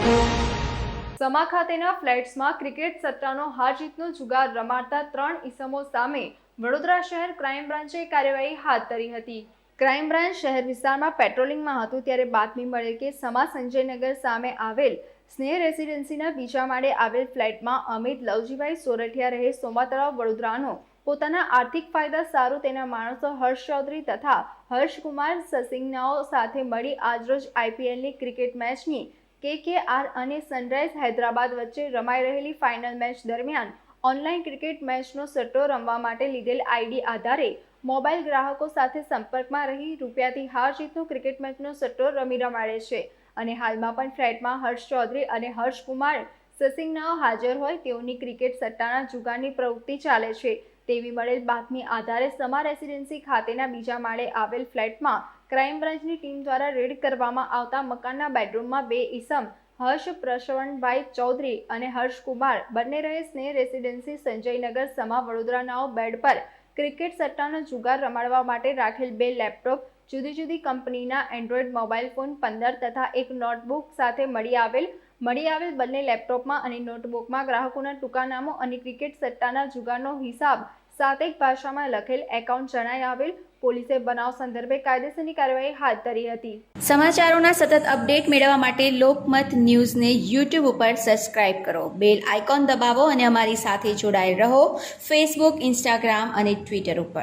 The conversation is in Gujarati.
સમા ખાતેના ફ્લેટ્સમાં ક્રિકેટ સટ્ટાનો હાર જીતનો જુગાર રમાડતા ત્રણ ઈસમો સામે વડોદરા શહેર ક્રાઇમ બ્રાન્ચે કાર્યવાહી હાથ ધરી હતી. ક્રાઇમ બ્રાન્ચ શહેર વિસ્તારમાં પેટ્રોલિંગમાં હતું ત્યારે બાતમી મળેલ કે સમા સંજયનગર સામે આવેલ સ્નેહ રેસિડેન્સીના બીજા માળે આવેલ ફ્લેટમાં અમિત લવજીભાઈ સોરઠિયા રહે સોમાતળાવ વડોદરાનો. પોતાના આર્થિક ફાયદા સારું તેના માણસો હર્ષ ચૌધરી તથા હર્ષકુમાર સસિંગનાઓ સાથે મળી આજરોજ આઈપીએલની ક્રિકેટ મેચની કેકેઆર અને સનરાઇઝ હૈદરાબાદ વચ્ચે રમાઈ રહેલી ફાઇનલ મેચ દરમિયાન ઓનલાઈન ક્રિકેટ મેચનો સટ્ટો રમવા માટે લીધેલ આઈડી આધારે મોબાઈલ ગ્રાહકો સાથે સંપર્કમાં રહી રૂપિયાથી હાર જીતનો ક્રિકેટ મેચનો સટ્ટો રમી રમાડે છે. અને હાલમાં પણ ફ્લેટમાં હર્ષ ચૌધરી અને હર્ષકુમાર સસિંગનાઓ હાજર હોય તેઓની ક્રિકેટ સટ્ટાના જુગારની પ્રવૃત્તિ ચાલે છે. તેવી મળેલ બાતમી આધારે સમા રેસિડેન્સી ખાતેના બીજા માળે આવેલ ફ્લેટમાં ક્રાઇમ બ્રાન્ચની ટીમ દ્વારા રેડ કરવામાં આવતા મકાનના બેડરૂમમાં બે ઈસમ, હર્ષ પ્રશવણભાઈ ચૌધરી અને હર્ષકુમાર બંને રહે સ્નેહ રેસિડેન્સી સંજયનગર સમા વડોદરાનાઓ બેડ પર ક્રિકેટ સટ્ટાનો જુગાર રમાડવા માટે રાખેલ બે લેપટોપ જુદી જુદી કંપનીના એન્ડ્રોઈડ મોબાઈલ ફોન પંદર તથા એક નોટબુક સાથે મળી આવેલ મળી આવેલ બંને લેપટોપમાં અને નોટબુકમાં ગ્રાહકોના ટૂંકા નામો અને ક્રિકેટ સટ્ટાના જુગારનો હિસાબ સાતેક ભાષામાં લખેલ એકાઉન્ટ જણાઈ આવેલ પોલીસે બનાવ સંદર્ભે કાયદેસરની કાર્યવાહી હાથ ધરી હતી. સમાચારોના સતત અપડેટ મેળવવા માટે લોકમત ન્યૂઝને યુટ્યુબ ઉપર સબસ્ક્રાઇબ કરો. બેલ આઇકોન દબાવો અને અમારી સાથે જોડાયેલ રહો. ફેસબુક ઇન્સ્ટાગ્રામ અને ટ્વિટર ઉપર.